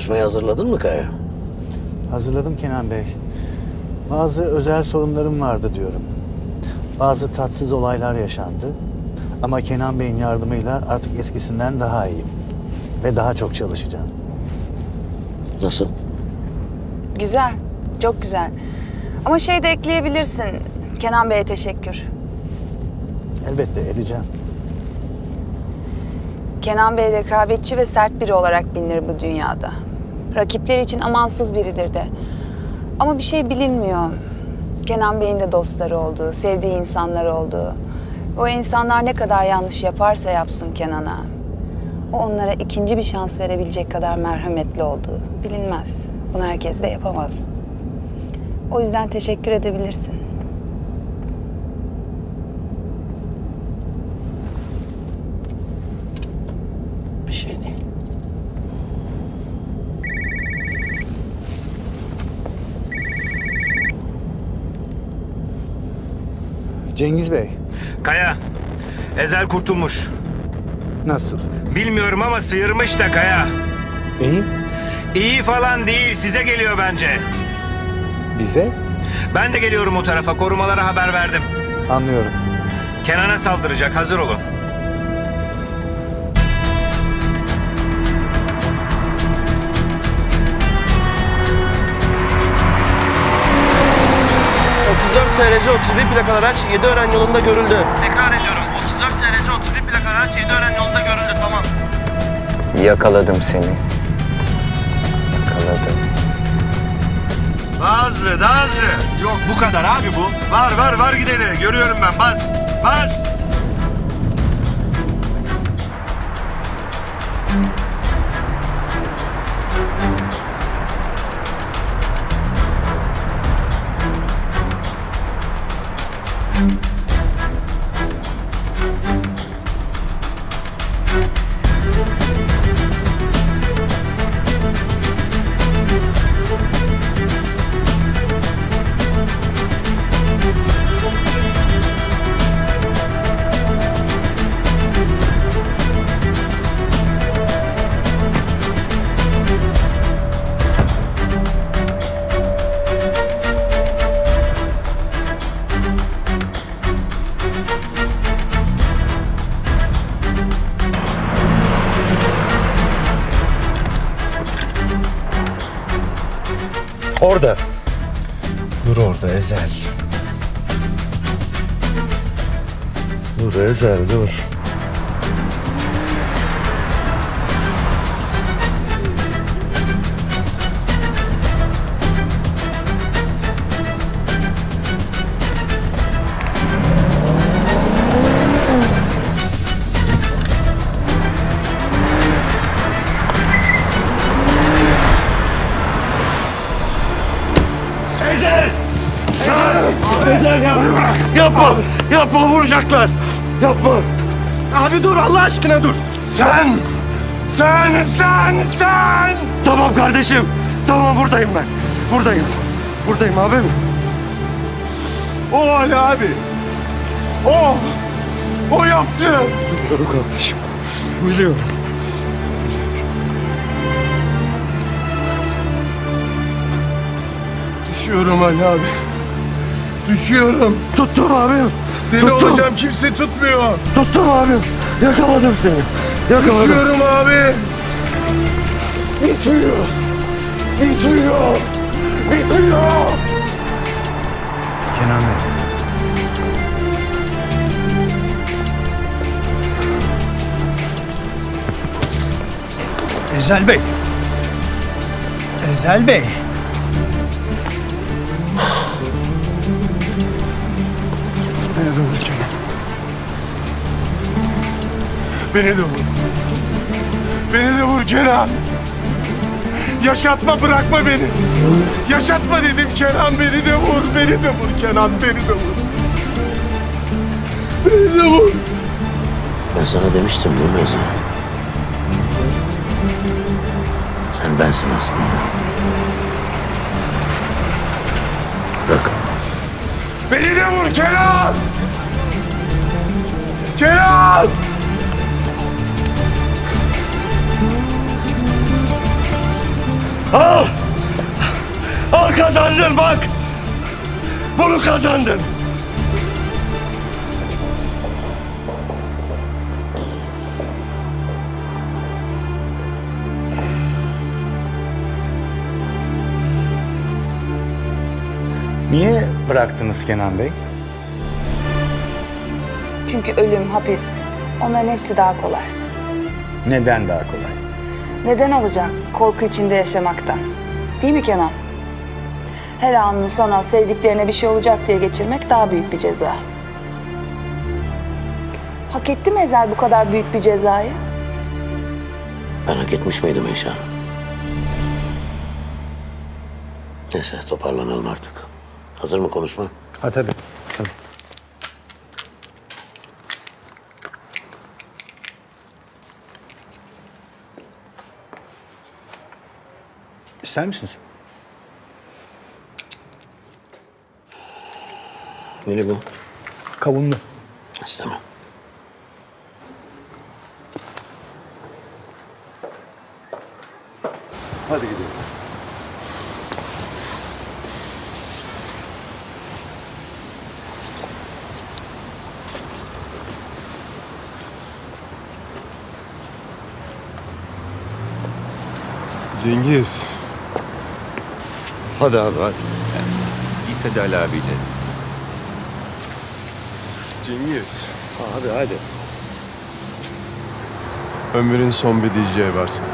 Konuşmayı hazırladın mı Kaya? Hazırladım Kenan Bey. Bazı özel sorunlarım vardı diyorum. Bazı tatsız olaylar yaşandı. Ama Kenan Bey'in yardımıyla artık eskisinden daha iyiyim. Ve daha çok çalışacağım. Nasıl? Güzel, çok güzel. Ama şey de ekleyebilirsin. Kenan Bey'e teşekkür. Elbette edeceğim. Kenan Bey rekabetçi ve sert biri olarak bilinir bu dünyada. Rakipler için amansız biridir de. Ama bir şey bilinmiyor. Kenan Bey'in de dostları oldu, sevdiği insanlar oldu. O insanlar ne kadar yanlış yaparsa yapsın Kenan'a. O onlara ikinci bir şans verebilecek kadar merhametli olduğu bilinmez. Bunu herkes de yapamaz. O yüzden teşekkür edebilirsin. Cengiz Bey, Kaya, Ezel kurtulmuş. nasıl? Bilmiyorum ama sıyırmış da Kaya. İyi. İyi falan değil, size geliyor bence. Bize? Ben de geliyorum o tarafa, korumalara haber verdim. Anlıyorum. Kenan'a saldıracak, hazır olun. SRC 31 plakalı araç 7 öğren yolunda görüldü. Tekrar ediyorum. 34 SRC 31 plakalı araç 7 öğren yolunda görüldü. Tamam. Yakaladım seni. Yakaladım. Daha hızlı, daha hızlı. Yok bu kadar abi bu. Var var var gideni. Görüyorum ben. Bas. Bas. Orada. Dur orada Ezel. Dur Ezel dur. Yapma! Yapma! Vuracaklar! Yapma! Abi dur Allah aşkına dur. Sen! Sen! Sen! Sen! Tamam kardeşim. Tamam buradayım ben. Buradayım. Buradayım abim. O Ali abi! O! O yaptı! Biliyorum kardeşim. Biliyorum. Düşüyorum Ali abi. Düşüyorum. Tuttum abim. Deli Tuttum. olacağım kimse tutmuyor. Tuttum abim. Yakaladım seni. Yakaladım. Düşüyorum abi. Bitmiyor. Bitmiyor. Bitmiyor. Kenan Bey. Ezel Bey. Ezel Bey. Beni de vur. Beni de vur Kenan. Yaşatma bırakma beni. Yaşatma dedim Kenan beni de vur. Beni de vur Kenan beni de vur. Beni de vur. Ben sana demiştim değil mi Ezel? Sen bensin aslında. Bırak. Beni de vur Kenan. Kenan. Al! Al kazandın bak! Bunu kazandın! Niye bıraktınız Kenan Bey? Çünkü ölüm, hapis onların hepsi daha kolay. Neden daha kolay? Neden olacak korku içinde yaşamaktan? Değil mi Kenan? Her anını sana, sevdiklerine bir şey olacak diye geçirmek daha büyük bir ceza. Hak etti mi Ezel bu kadar büyük bir cezayı? Ben hak etmiş miydim Eşan? Neyse toparlanalım artık. Hazır mı konuşma? Ha tabii. İster misiniz? Neli bu? Kavunlu. İstemem. Hadi gidelim. Cengiz. Hadi abi hadi. Git hadi Ali abiyle. Cengiz. Hadi hadi. Ömrün son bir diyeceği var sana.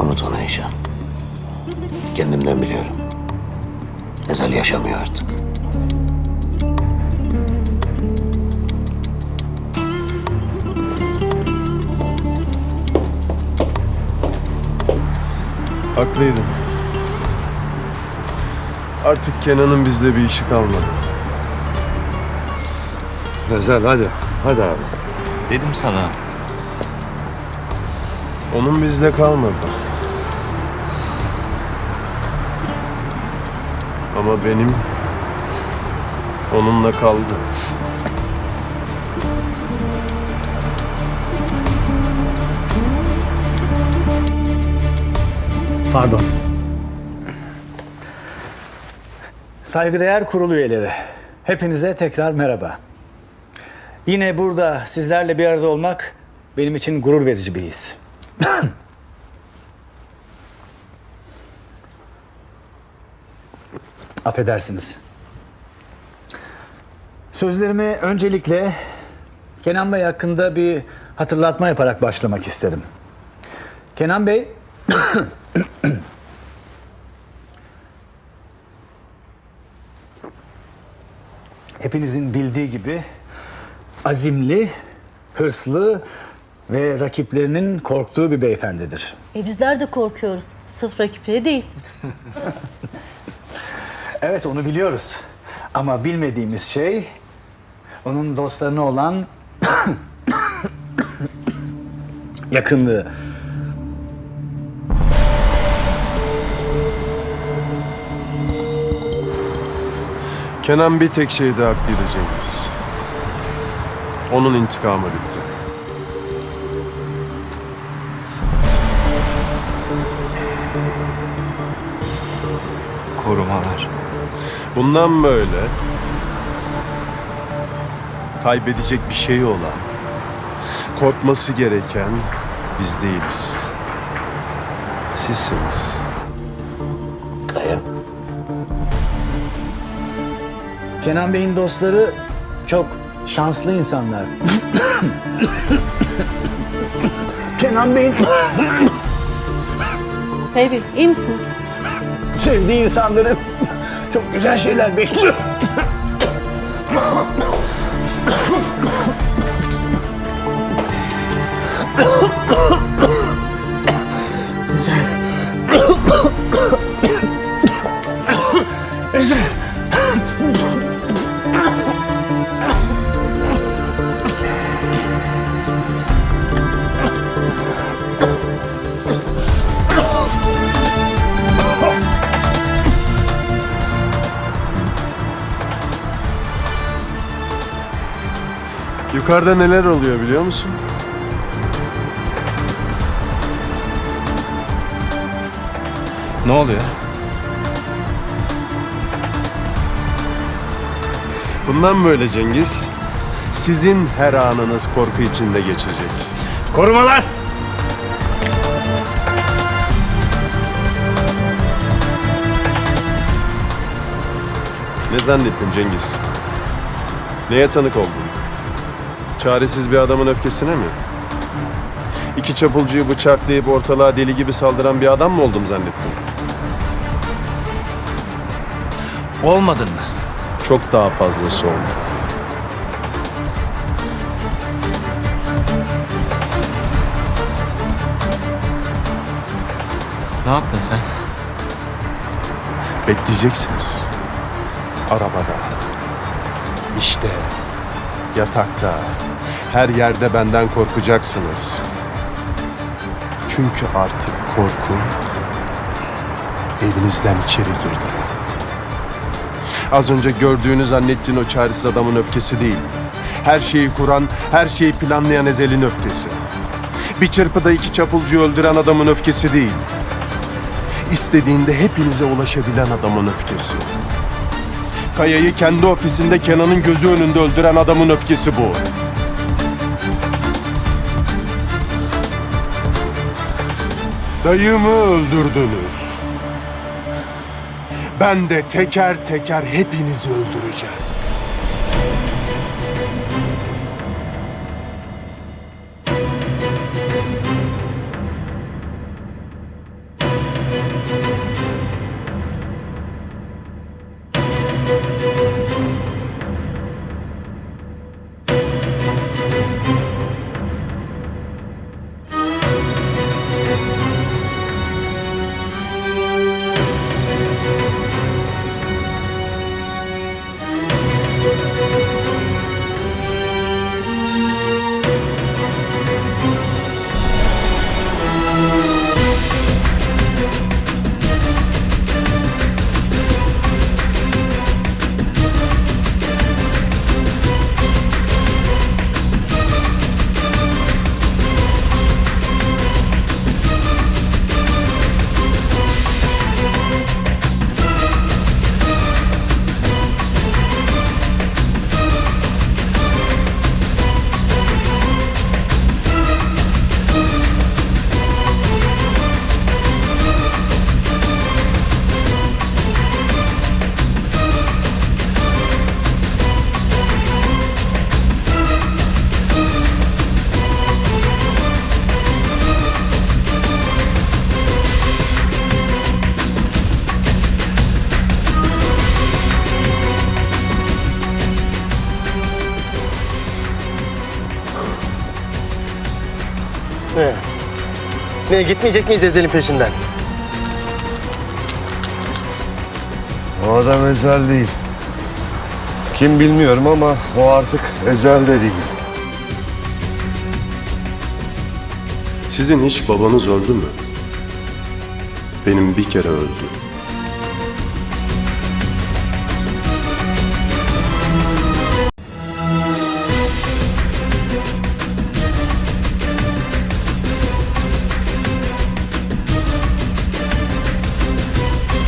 Unut onu Eşan. Kendimden biliyorum. Ezel yaşamıyor artık. Haklıydın. Artık Kenan'ın bizde bir işi kalmadı. Rezal hadi. Hadi abi. Dedim sana. Onun bizde kalmadı. Ama benim onunla kaldı. Pardon. Saygıdeğer kurul üyeleri, hepinize tekrar merhaba. Yine burada sizlerle bir arada olmak benim için gurur verici bir his. Affedersiniz. Sözlerimi öncelikle Kenan Bey hakkında bir hatırlatma yaparak başlamak isterim. Kenan Bey hepinizin bildiği gibi azimli, hırslı ve rakiplerinin korktuğu bir beyefendidir. E bizler de korkuyoruz. Sırf rakipleri değil. Evet onu biliyoruz. Ama bilmediğimiz şey onun dostlarına olan yakınlığı. Kenan bir tek şeyde haklıydı Cengiz. Onun intikamı bitti. Bundan böyle kaybedecek bir şey olan, korkması gereken biz değiliz. Sizsiniz. Kaya. Kenan Bey'in dostları çok şanslı insanlar. Kenan Bey'in Baby iyi misiniz? sevdiği insanları çok güzel şeyler bekliyor. Yukarıda neler oluyor biliyor musun? Ne oluyor? Bundan böyle Cengiz, sizin her anınız korku içinde geçecek. Korumalar! Ne zannettin Cengiz? Neye tanık oldun? Çaresiz bir adamın öfkesine mi? İki çapulcuyu bıçaklayıp ortalığa deli gibi saldıran bir adam mı oldum zannettin? Olmadın mı? Çok daha fazlası oldu. Ne yaptın sen? Bekleyeceksiniz. Arabada. İşte. Yatakta. Her yerde benden korkacaksınız. Çünkü artık korku evinizden içeri girdi. Az önce gördüğünü zannettiğin o çaresiz adamın öfkesi değil. Her şeyi kuran, her şeyi planlayan Ezel'in öfkesi. Bir çırpıda iki çapulcuyu öldüren adamın öfkesi değil. İstediğinde hepinize ulaşabilen adamın öfkesi. Kaya'yı kendi ofisinde Kenan'ın gözü önünde öldüren adamın öfkesi bu. Dayımı öldürdünüz. Ben de teker teker hepinizi öldüreceğim. Ne gitmeyecek miyiz Ezel'in peşinden? O adam Ezel değil. Kim bilmiyorum ama o artık Ezel de değil. Sizin hiç babanız öldü mü? Benim bir kere öldü.